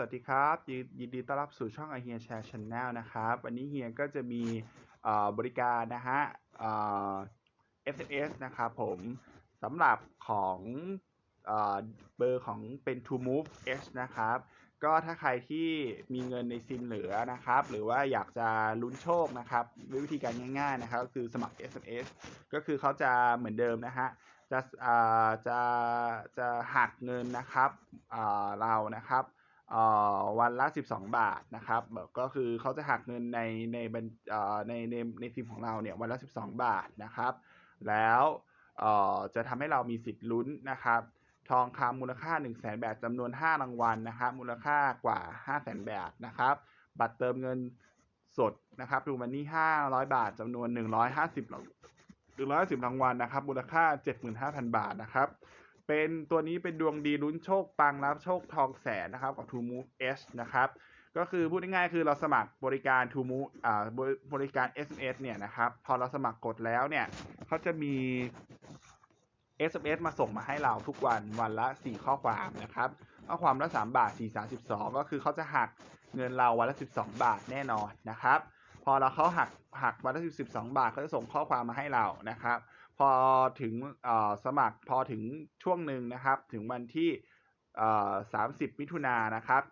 สวัสดีครับยินยินดีต้อนรับสู่ช่อง i เฮียแชร์ช n แนลนะครับ วันนี้เฮียก็จะมีบริการนะฮะเอ่อ SMS นะครับผมสำหรับของเบอร์ของเป็น To Move H นะครับ ก็ถ้าใครที่มีเงินในซิมเหลือนะครับ หรือว่าอยากจะลุ้นโชคนะครับด้วยวิธีการง่าย ๆ นะครับก็คือสมัคร SMS ก็คือเขาจะเหมือนเดิมนะฮะจะจะจะหักเงินนะครับเรานะครับ วันละ 12 บาทนะครับแบบก็คือเขาจะหักเงินในในบัญในในในซิมของเราเนี่ยวันละ 12 บาทนะครับ แล้วจะทำให้เรามีสิทธิ์ลุ้นนะครับทองคำมูลค่า 1 0 0 0 0แบาทจำนวน 5 รางวัลนะครับมูลค่ากว่า5 0 0 0 0 0 บาทนะครับ บัตรเติมเงินสดนะครับดูมันนี่500 บาทจำนวน 150 150 รางวัลนะครับ มูลค่า 75,000 บาทนะครับ เป็นตัวนี้เป็นดวงดีลุ้นโชคปังรับโชคทองแสนนะครับกับ To Move S นะครับก็คือพูดง่ายๆคือเราสมัครบริการ To m o อ่าบริบริการ SMS เนี่ยนะครับพอเราสมัครกดแล้วเนี่ยเขาจะมี SMS มาส่งมาให้เราทุกวันวันละ 4 ข้อความนะครับข้อความละ 3 บาท 4 32 ก็คือเขาจะหักเงินเราวันละ 12 บาทแน่นอนนะครับ พอเราเขาหักหักวันละ12 บาทเขาจะส่งข้อความมาให้เรานะครับ พอถึงสมัครพอถึงช่วงหนึ่งนะครับ ถึงวันที่ 30 มิถุนายนนะครับ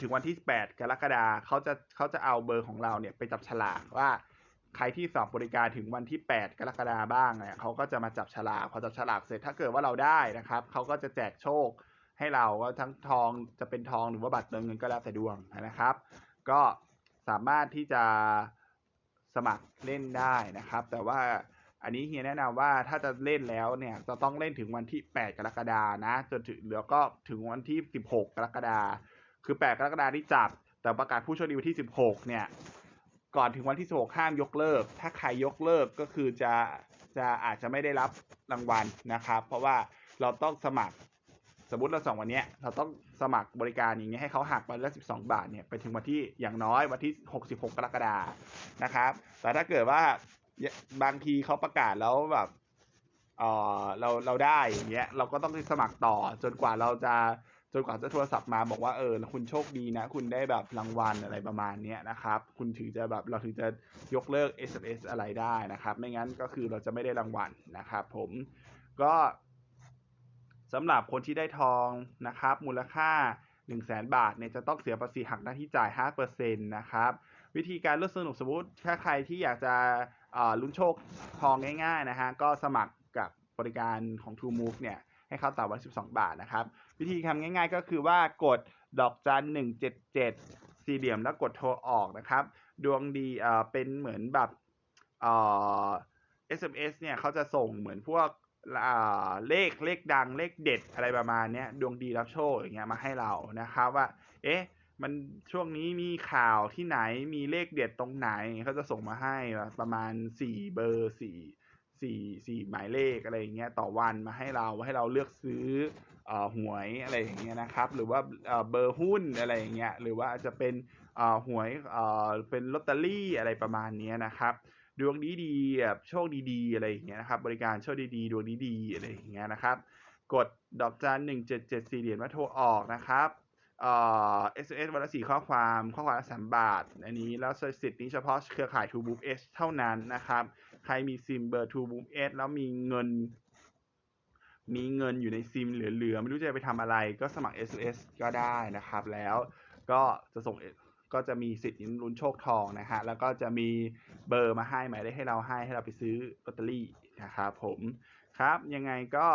ถึงวันที่ 8 กรกฎาคมเขาจะเขาจะเอาเบอร์ของเราเนี่ยไปจับฉลากว่าใครที่สอบบริการถึงวันที่ 8 กรกฎาคมบ้างเนี่ยเขาก็จะมาจับฉลากพอจับฉลากเสร็จถ้าเกิดว่าเราได้นะครับเขาก็จะแจกโชคให้เราว่าทั้งทองจะเป็นทองหรือว่าบัตรเติมเงินก็แล้วแต่ดวงนะครับ ก็สามารถที่จะ สมัครเล่นได้นะครับ แต่ว่าอันนี้เฮียแนะนำว่าถ้าจะเล่นแล้วเนี่ยจะต้องเล่นถึงวันที่ 8 กรกฎานะ จนถึงแล้วก็ถึงวันที่ 16 กรกฎาคือ 8 กรกฎาที่จับ แต่ประกาศผู้โชคดีวันที่ 16 เนี่ยก่อนถึงวันที่ 16 ห้ามยกเลิก ถ้าใครยกเลิกก็คือจะจะอาจจะไม่ได้รับรางวัลนะครับ เพราะว่าเราต้องสมัคร สมมติเราสองวันนี้เราต้องสมัครบริการอย่างเงี้ยให้เขาหักวันละ 12 บาทเนี่ยไปถึงวันที่อย่างน้อยวันที่ 66 กรกฎานะครับ แต่ถ้าเกิดว่าบางทีเขาประกาศแล้วแบบเออเราเราได้อย่างเงี้ยเราก็ต้องสมัครต่อจนกว่าเราจะจนกว่าจะโทรศัพท์มาบอกว่าเออคุณโชคดีนะ คุณได้แบบรางวัลอะไรประมาณเนี้ยนะครับ คุณถึงจะแบบเราถึงจะยกเลิก SMS อะไรได้นะครับ ไม่งั้นก็คือเราจะไม่ได้รางวัลนะครับ ผมก็ สำหรับคนที่ได้ทองนะครับ มูลค่า 1 0 0 0 0แบาทเนี่ยจะต้องเสียภาษีหักหน้าที่จ่าย 5%นะครับ วิธีการเลือกสนุกสมมติถ้าใครที่อยากจะลุ้นโชคทองง่ายๆนะฮะก็สมัครกับบริการของ True Move เนี่ยให้เขาต่อวัน12 บาทนะครับ วิธีทำง่ายๆก็คือว่ากดดอกจัน177 สี่เหลี่ยมแล้วกดโทรออกนะครับ ดวงดีเป็นเหมือนแบบเอ่อ SMS เนี่ยเขาจะส่งเหมือนพวก เลขเลขดังเลขเด็ดอะไรประมาณเนี้ยดวงดีรับโชคอย่างเงี้ยมาให้เรานะครับว่า เอ๊ะ มันช่วงนี้มีข่าวที่ไหนมีเลขเด็ดตรงไหนเขาจะส่งมาให้ประมาณสี่เบอร์สี่สี่สี่หมายเลขอะไรอย่างเงี้ยต่อวันมาให้เราให้เราเลือกซื้ออหวยอะไรอย่างเงี้ยนะครับ หรือว่าเบอร์หุ้นอะไรอย่างเงี้ยหรือว่าจะเป็นหวยเอ่อเป็นลอตเตอรี่อะไรประมาณเนี้ยนะครับ ดวงดีดีแบบโชคดีๆอะไรอย่างเงี้ยนะครับ บริการโชคดีๆ ดวงดีๆอะไรอย่างเงี้ยนะครับ กดดอกจันหนึ่งเจ็ดเจ็ดสี่เหรียญมาโทรออกนะครับเอ่อ SMS วันละสี่ข้อความข้อความละสามบาท อันนี้แล้วสิทธิ์นี้เฉพาะเครือข่าย True Move S เท่านั้นนะครับ ใครมีซิมเบอร์ True Move S แล้วมีเงิน มีเงินอยู่ในซิมเหลือๆ ไม่รู้จะไปทำอะไรก็สมัคร SMS ก็ได้นะครับ แล้วก็จะส่ง ก็จะมีสิทธิ์ลุ้นโชคทองนะฮะแล้วก็จะมีเบอร์มาให้หมายเลขให้เราให้ให้เราไปซื้อลอตเตอรี่นะครับผมครับยังไงก็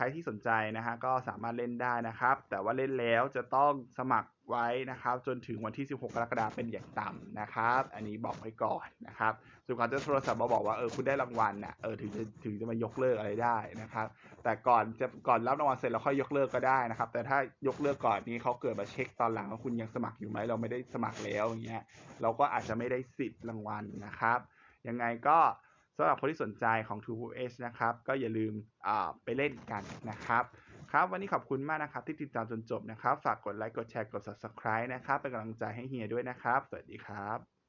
ครที่สนใจนะฮะก็สามารถเล่นได้นะครับ แต่ว่าเล่นแล้วจะต้องสมัครไว้นะครับ จนถึงวันที่ 16 กรกฎาคมเป็นอย่างต่ำนะครับ อันนี้บอกไว้ก่อนนะครับจนกว่าจะโทรศัพท์มาบอกว่าเออคุณได้รางวัลน่ะเออถึงจะถึงจะมายกเลิกอะไรได้นะครับ แต่ก่อนจะก่อนรับรางวัลเสร็จแล้วค่อยยกเลิกก็ได้นะครับ แต่ถ้ายกเลิกก่อนนี้เขาเกิดมาเช็คตอนหลังว่าคุณยังสมัครอยู่ไหมเราไม่ได้สมัครแล้วอย่างเงี้ยเราก็อาจจะไม่ได้สิทธิ์รางวัลนะครับยังไงก็ สำหรับคนที่สนใจของ True H นะครับ ก็อย่าลืมไปเล่นกันนะครับ ครับ วันนี้ขอบคุณมากนะครับ ที่ติดตามจนจบนะครับ ฝากกดไลค์ กดแชร์ กด subscribe นะครับ เป็นกำลังใจให้เฮียด้วยนะครับ สวัสดีครับ